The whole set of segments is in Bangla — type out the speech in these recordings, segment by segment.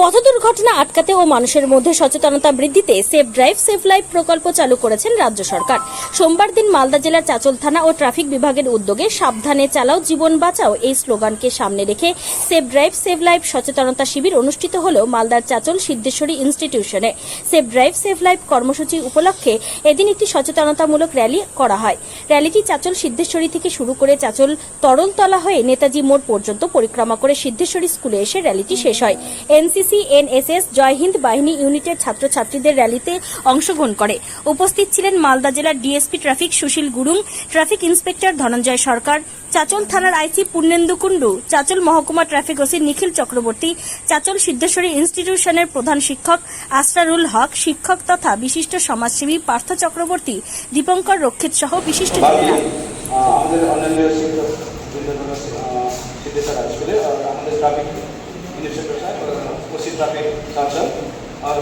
পথ দুর্ঘটনা আটকাতে ও মানুষের মধ্যে সচেতনতা বৃদ্ধিতে সেফ ড্রাইভ, সেফ লাইফ প্রকল্প চালু করেছেন রাজ্য সরকার। সোমবার দিন মালদা জেলার চাচল থানা ও ট্রাফিক বিভাগের উদ্যোগে সাবধানে চালাও, জীবন বাঁচাও এই স্লোগানকে সামনে রেখে সেফ ড্রাইভ সেভ লাইফ সচেতনতা শিবির অনুষ্ঠিত হল মালদার চাচল সিদ্ধেশ্বরী ইনস্টিটিউশনে। সেফ ড্রাইভ সেভ লাইফ কর্মসূচি উপলক্ষে এদিন একটি সচেতনতামূলক র্যালি করা হয়। র্যালিটি চাচল সিদ্ধেশ্বরী থেকে শুরু করে চাচল তরলতলা হয়ে নেতাজি মোড় পর্যন্ত পরিক্রমা করে সিদ্ধেশ্বরী স্কুলে এসে র্যালিটি শেষ হয়। এনসিসি, এনএসএস, জয় হিন্দ বাহিনী ইউনিটের ছাত্রছাত্রীদের র্যালিতে অংশগ্রহণ করে। উপস্থিত ছিলেন মালদা জেলার DSP traffic Sushil Gurung, traffic inspector Dhananjay Sarkar Chanchal থানার আইসি পূর্ণেন্দু কুণ্ডু চাচল মহকুমা ট্রাফিক ওসি নিখিল চক্রবর্তী চাচল সিদ্ধেশ্বরী ইনস্টিটিউশনের প্রধান শিক্ষক আসরারুল হক শিক্ষক তথা বিশিষ্ট সমাজসেবী পার্থ চক্রবর্তী দীপঙ্কর রক্ষিত সহ বিশিষ্ট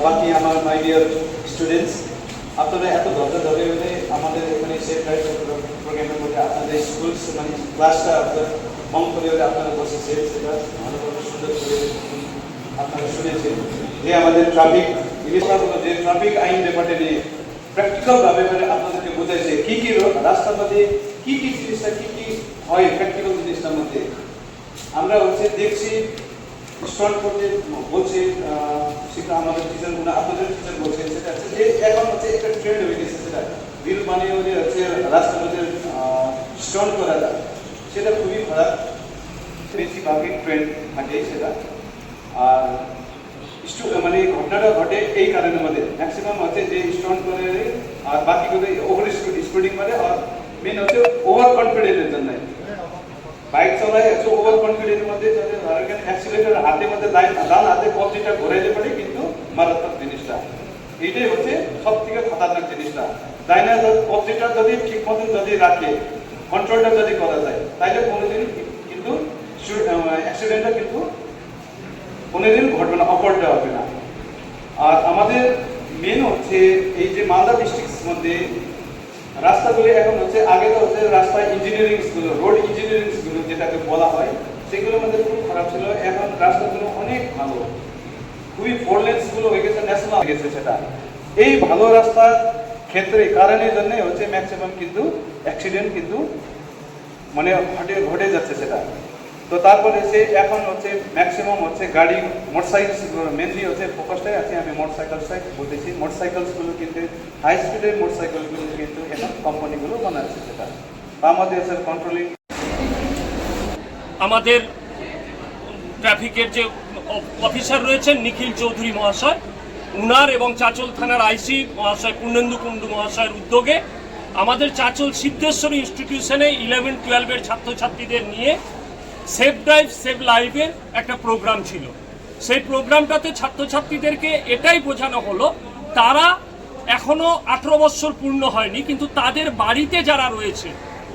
বাকি আমাদের আমার মাই ডিয়ার স্টুডেন্টস আপনারা এত ধৈর্য ধরে হলে আমাদের এখানে সেফ ড্রাইভ প্রোগ্রামের মধ্যে আপনাদের স্কুল মানে ক্লাসটা আপনার কম করে হলে আপনারা বসেছে সেটা ভালোভাবে সুন্দর করে আপনারা শুনেছেন। যে আমাদের ট্রাফিক যে ট্রাফিক আইন ব্যাপারে নিয়ে প্র্যাকটিক্যাল ভাবে মানে আপনাদেরকে বোঝাইছে, কি কি রাস্তার মধ্যে কি কি জিনিসটা, কি কি হয় প্র্যাকটিক্যাল জিনিসটার মধ্যে। আমরা হচ্ছে দেখছি স্টল করতে বলছে সেটা আমাদের টিচারগুলো, আপনাদের টিচার বলছে, সেটা হচ্ছে যে এখন হচ্ছে একটা ট্রেন্ড হয়ে গেছে, সেটা বিল বানিয়ে যে হচ্ছে রাস্তার স্টল করা যায়, সেটা খুবই খারাপ। বেশিরভাগই ট্রেন্ড থাকে সেটা। আর মানে ঘটনাটা ঘটে এই কারণের মধ্যে। ম্যাক্সিমাম হচ্ছে যে স্টুডেন্ট করে, আর বাকি করে ওভার স্পিডিং করে, আর মেন হচ্ছে ওভার কনফিডেন্সের জন্য। বাইক চালায় হচ্ছে ওভার কনফিডেন্সের মধ্যে যাতে ধরেন অ্যাক্সিলেটর হাতে মধ্যে ডান ডান হাতে পথটা ঘুরাইতে পারে, কিন্তু মারাত্মক জিনিসটা। এইটাই হচ্ছে সব থেকে খতরনাক জিনিসটা। ডাইনা পথটা যদি ঠিক মতন যদি রাখে কন্ট্রোলটা যদি করা যায়, তাইলে কোনোদিন কিন্তু অ্যাক্সিডেন্টটা কিন্তু কোনোদিন ঘটবে না, অপরটা হবে না। আর আমাদের মেন হচ্ছে এই যে মালদা ডিস্ট্রিক্ট মধ্যে রাস্তাগুলি এখন হচ্ছে, আগে তো হচ্ছে রাস্তা engineering school road engineering school যেটাকে বলা হয় সেগুলো মধ্যে খুব খারাপ ছিল। এখন রাস্তাগুলো অনেক ভালো। খুবই ফোর লেন্সগুলো হয়ে গেছে ন্যাশনাল হয়ে গেছে সেটা। এই ভালো রাস্তার ক্ষেত্রে কারণের জন্য হচ্ছে ম্যাক্সিমাম কিন্তু অ্যাক্সিডেন্ট কিন্তু মানে ঘটে ঘটে যাচ্ছে সেটা। তো তারপরে সে এখন হচ্ছে ম্যাক্সিমাম হচ্ছে গাড়ি মোটরসাইকেল মেনলি হচ্ছে ফোকাসটাই আছে আমি মোটরসাইকেল সাইড বলতেছি। মোটরসাইকেলসগুলো কিন্তু হাই স্পিডের মোটরসাইকেলগুলো কিন্তু এখন কোম্পানিগুলো বানাচ্ছে সেটা। আমাদের স্যার কন্ট্রোলিং আমাদের ট্রাফিকের যে অফিসার রয়েছেন নিখিল চৌধুরী মহাশয়, উনার এবং চাচল থানার আইসি মহাশয় পূর্ণেন্দু কুণ্ডু মহাশয়ের উদ্যোগে আমাদের চাচল সিদ্ধেশ্বরী ইনস্টিটিউশনে ইলেভেন টুয়েলভের ছাত্রছাত্রীদের নিয়ে সেফ ড্রাইভ, সেভ লাইফের একটা প্রোগ্রাম ছিল। সেই প্রোগ্রামটাতে ছাত্রছাত্রীদেরকে এটাই বোঝানো হলো, তারা এখনও আঠেরো বছর পূর্ণ হয়নি, কিন্তু তাদের বাড়িতে যারা রয়েছে,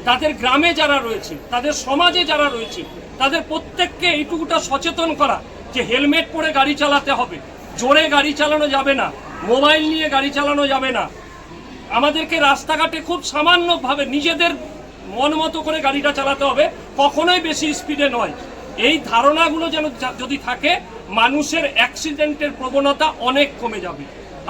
তাদের গ্রামে যারা রয়েছে, তাদের সমাজে যারা রয়েছে, তাদের প্রত্যেককে এইটুকুটা সচেতন করা যে হেলমেট পরে গাড়ি চালাতে হবে। জোরে গাড়ি চালানো যাবে না, মোবাইল নিয়ে গাড়ি চালানো যাবে না। আমাদেরকে রাস্তাঘাটে খুব সামান্যভাবে নিজেদের মন মতো করে গাড়িটা চালাতে হবে, কখনোই বেশি স্পিডে নয়। এই ধারণাগুলো যেন যদি থাকে, মানুষের অ্যাক্সিডেন্টের প্রবণতা অনেক কমে যাবে।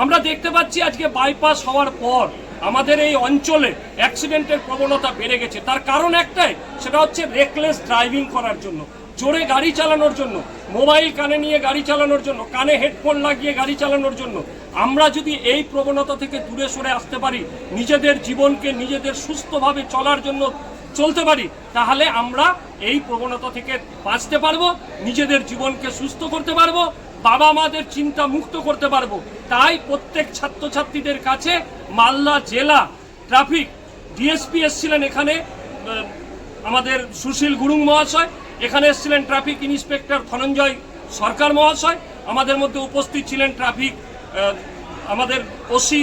আমরা দেখতে পাচ্ছি আজকে বাইপাস হওয়ার পর আমাদের এই অঞ্চলে অ্যাক্সিডেন্টের প্রবণতা বেড়ে গেছে। তার কারণ একটাই, সেটা হচ্ছে রেকলেস ড্রাইভিং করার জন্য। জোরে গাড়ি চালানোর জন্য মোবাইল কানে নিয়ে গাড়ি চালানোর জন্য, কানে হেডফোন লাগিয়ে গাড়ি চালানোর জন্য আমরা যদি এই প্রবণতা থেকে দূরে সরে আসতে পারি, নিজেদের জীবনকে নিজেদের সুস্থভাবে চলার জন্য চলতে পারি, তাহলে আমরা এই প্রবণতা থেকে বাঁচতে পারব, নিজেদের জীবনকে সুস্থ করতে পারব বাবা মাদের চিন্তা মুক্ত করতে পারব। তাই প্রত্যেক ছাত্রছাত্রীদের কাছে মালদা জেলা ট্রাফিক ডিএসপি এসছিলেন এখানে আমাদের সুশীল গুরুং মহাশয়, এখানে এসছিলেন ট্রাফিক ইন্সপেক্টর ধনঞ্জয় সরকার মহাশয়, আমাদের মধ্যে উপস্থিত ছিলেন ট্রাফিক আমাদের ওসি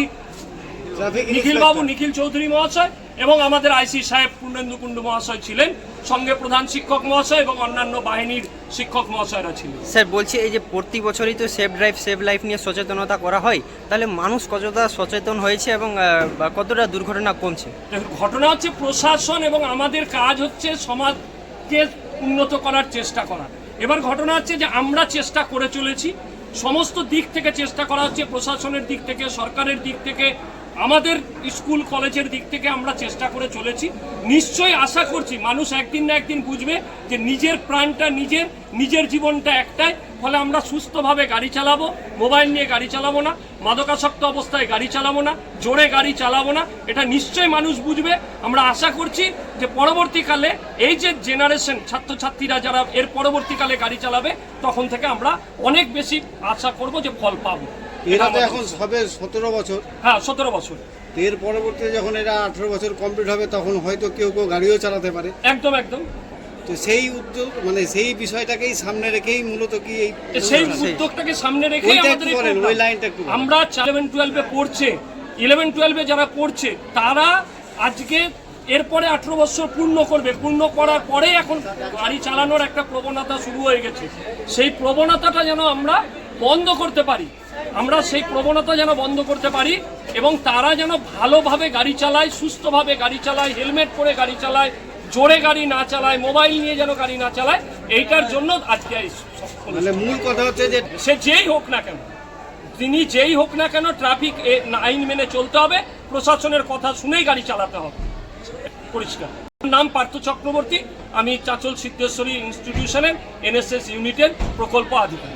নিখিল বাবু নিখিল চৌধুরী মহাশয় এবং আমাদের আইসি সাহেব পূর্ণেন্দু কুণ্ডু মহাশয় ছিলেন সঙ্গে প্রধান শিক্ষক মহাশয় এবং অন্যান্য বাহিনীর শিক্ষক মহাশয়রা ছিলেন। স্যার বলছি এই যে প্রতি বছরই তো সেফ ড্রাইভ সেভ লাইফ নিয়ে সচেতনতা করা হয় তাহলে মানুষ কতটা সচেতন হয়েছে এবং কতটা দুর্ঘটনা কমছে? ঘটনা হচ্ছে প্রশাসন এবং আমাদের কাজ হচ্ছে সমাজকে উন্নত করার চেষ্টা করা। এবার ঘটনা হচ্ছে যে আমরা চেষ্টা করে চলেছি সমস্ত দিক থেকে চেষ্টা করা হচ্ছে, প্রশাসনের দিক থেকে, সরকারের দিক থেকে, আমাদের স্কুল, কলেজের দিক থেকে আমরা চেষ্টা করে চলেছি। নিশ্চয়ই আশা করছি মানুষ একদিন না একদিন বুঝবে যে নিজের প্রাণটা নিজের নিজের জীবনটা একটাই। ফলে আমরা সুস্থভাবে গাড়ি চালাবো মোবাইল নিয়ে গাড়ি চালাবো না মাদকাসক্ত অবস্থায় গাড়ি চালাবো না জোরে গাড়ি চালাবো না এটা নিশ্চয়ই মানুষ বুঝবে। আমরা আশা করছি যে পরবর্তীকালে এই যে জেনারেশন ছাত্রছাত্রীরা যারা এর পরবর্তীকালে গাড়ি চালাবে তখন থেকে আমরা অনেক বেশি আশা করব যে ফল পাবো। এরা তো এখন। সবে সতেরো বছর। হ্যাঁ সতেরো বছর। এর পরবর্তীতে যখন এরা আঠেরো বছর কমপ্লিট হবে তখন হয়তো কেউ কেউ গাড়িও চালাতে পারে। একদম একদম। তো সেই উদ্যোগ মানে সেই বিষয়টাকেই সামনে রেখেই মূলত কি এই সেই? উদ্যোগটাকে সামনে রেখে ওইটা আমাদের। ওই লাইনটা একটু। আমরা ইলেভেন টুয়েলভে পড়ছে ইলেভেন টুয়েলভে যারা পড়ছে তারা আজকে এরপরে আঠেরো বছর পূর্ণ করবে পূর্ণ করার পরে এখন গাড়ি চালানোর একটা প্রবণতা শুরু হয়ে গেছে সেই প্রবণতাটা যেন আমরা বন্ধ করতে পারি আমরা সেই প্রবণতা যেন বন্ধ করতে পারি এবং তারা যেন ভালোভাবে গাড়ি চালায় সুস্থভাবে গাড়ি চালায় হেলমেট পরে গাড়ি চালায় জোরে গাড়ি না চালায় মোবাইল নিয়ে যেন গাড়ি না চালায় এইটার জন্য আজকে মানে মূল কথা হচ্ছে যে সে যেই হোক না কেন তিনি যেই হোক না কেন ট্রাফিক আইন মেনে চলতে হবে প্রশাসনের কথা শুনেই গাড়ি চালাতে হবে। পরিষ্কার। নাম পার্থ চক্রবর্তী আমি চাচল সিদ্ধেশ্বরী ইনস্টিটিউশনের এনএসএস ইউনিটের প্রকল্প আধিকারিক।